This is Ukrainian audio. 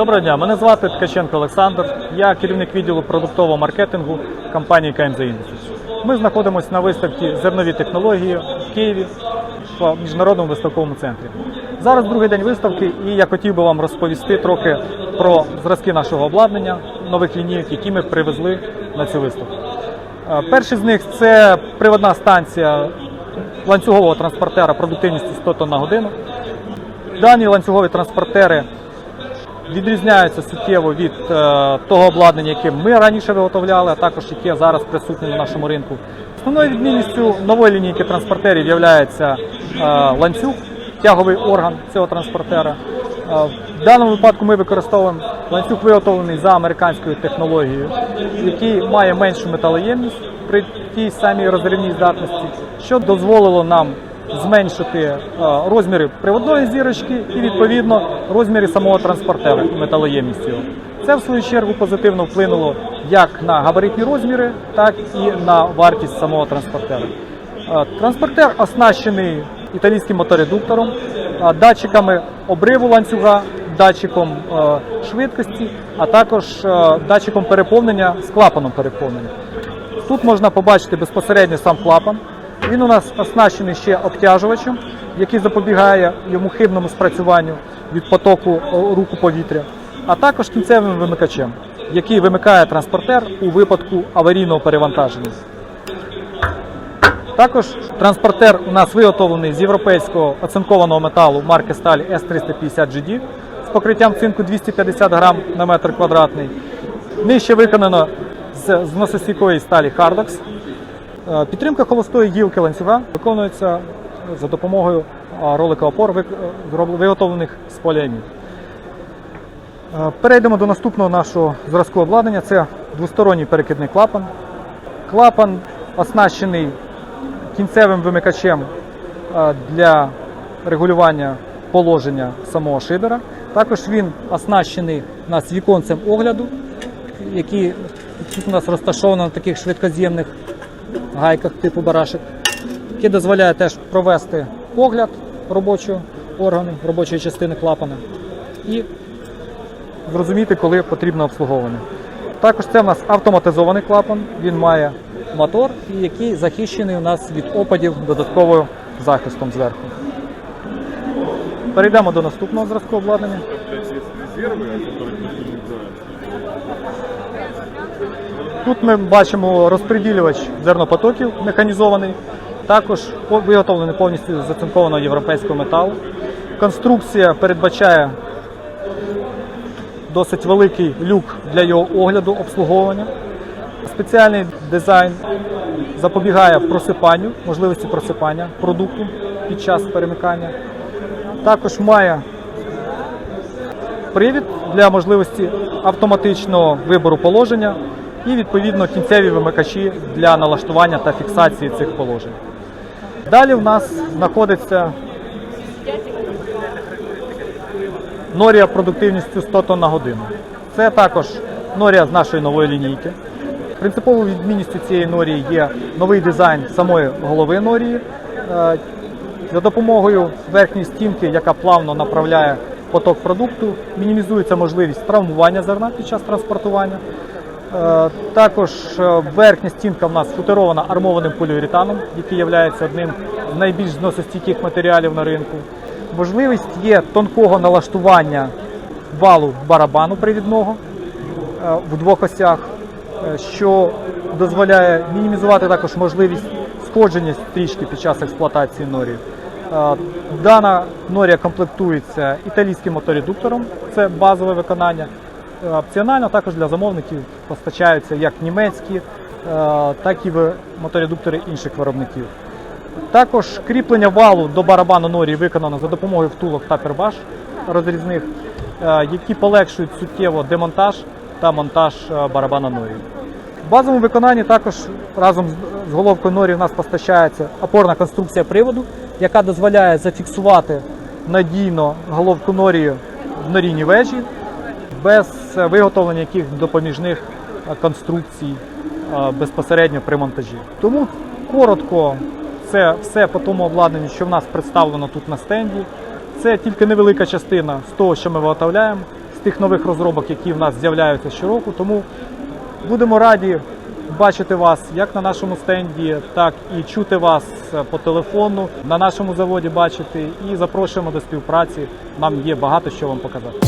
Доброго дня, мене звати Ткаченко Олександр. Я керівник відділу продуктового маркетингу компанії KMZ Industries. Ми знаходимося на виставці зернові технології в Києві в міжнародному виставковому центрі. Зараз другий день виставки, і я хотів би вам розповісти трохи про зразки нашого обладнання, нових лінійок, які ми привезли на цю виставку. Е, Перший з них це приводна станція ланцюгового транспортера продуктивністю 100 тонн на годину. Дані ланцюгові транспортери відрізняються суттєво від е, того обладнання, яке ми раніше виготовляли, а також яке зараз присутнє на нашому ринку. Основною відмінністю нової лінійки транспортерів є е, ланцюг, тяговий орган цього транспортера. Е, в даному випадку ми використовуємо ланцюг, виготовлений за американською технологією, який має меншу металоємність при тій самій розривній здатності, що дозволило нам зменшити е, розміри приводної зірочки і відповідно розміри самого транспортера металоємність. Це в свою чергу позитивно вплинуло як на габаритні розміри, так і на вартість самого транспортера. Е, Транспортер оснащений італійським моторедуктором, е, датчиками обриву ланцюга, датчиком швидкості, а також датчиком переповнення з клапаном переповнення. Тут можна побачити безпосередньо сам клапан. Він у нас оснащений ще обтяжувачем, який запобігає йому хибному спрацюванню від потоку о, руху повітря, а також кінцевим вимикачем, який вимикає транспортер у випадку аварійного перевантаження. Також транспортер у нас виготовлений з європейського оцинкованого металу марки сталі S350GD з покриттям цинку 250 грам на метр квадратний. Нижче виконано з зносостійкої сталі Hardox. Е, Підтримка холостої гілки ланцюга виконується за допомогою а, ролика опор, е, виготовлених з поліамід. Е, Перейдемо до наступного нашого зразку обладнання. Це двосторонній перекидний клапан. Клапан оснащений кінцевим вимикачем е, для регулювання положення самого шибера. Також він оснащений у нас віконцем огляду, який тут у нас розташовано на таких швидкоз'ємних гайках типу барашек, яке дозволяє теж провести огляд робочого органу, робочої частини клапана і зрозуміти, коли потрібно обслуговування. Також це у нас автоматизований клапан, він має мотор, який захищений у нас від опадів додатковим захистом зверху. Перейдемо до наступного зразку обладнання. Тут ми бачимо розподілювач зернопотоків механізований, також виготовлений повністю з оцинкованого європейського металу. Конструкція передбачає досить великий люк для його огляду, обслуговування. Спеціальний дизайн запобігає просипанню, можливості просипання продукту під час перемикання. Також має привід для можливості автоматичного вибору положення і відповідно кінцеві вимикачі для налаштування та фіксації цих положень. Далі в нас знаходиться норія продуктивністю 100 тонн на годину. Це також норія з нашої нової лінійки. Принциповою відмінністю цієї норії є новий дизайн самої голови норії. Е, За допомогою верхньої стінки, яка плавно направляє поток продукту, мінімізується можливість травмування зерна під час транспортування. Е, Також е, верхня стінка в нас футерована армованим поліуретаном, який є одним з найбільш зносостійких матеріалів на ринку. Можливість є тонкого налаштування валу барабану привідного е, в двох осях, що дозволяє мінімізувати також можливість сходження стрічки під час експлуатації норі. Дана норія комплектується італійським моторедуктором, це базове виконання. Опціонально також для замовників постачаються як німецькі, е, так і моторедуктори інших виробників. Також кріплення валу до барабану норії виконано за допомогою втулок та пербаш розрізних, е, які полегшують суттєво демонтаж та монтаж е, барабана норії. В базовому виконанні також разом з- головкою норі в нас постачається опорна конструкція приводу, яка дозволяє зафіксувати надійно головку норії в норійній вежі без виготовлення яких допоміжних е, конструкцій е, безпосередньо при монтажі. Тому коротко, це все по тому обладнанню, що в нас представлено тут на стенді. Це тільки невелика частина з того, що ми виготовляємо. з тих нових розробок, які в нас з'являються щороку. Тому будемо раді бачити вас як на нашому стенді, так і чути вас е, по телефону на нашому заводі бачити. І запрошуємо до співпраці. Нам є багато що вам показати.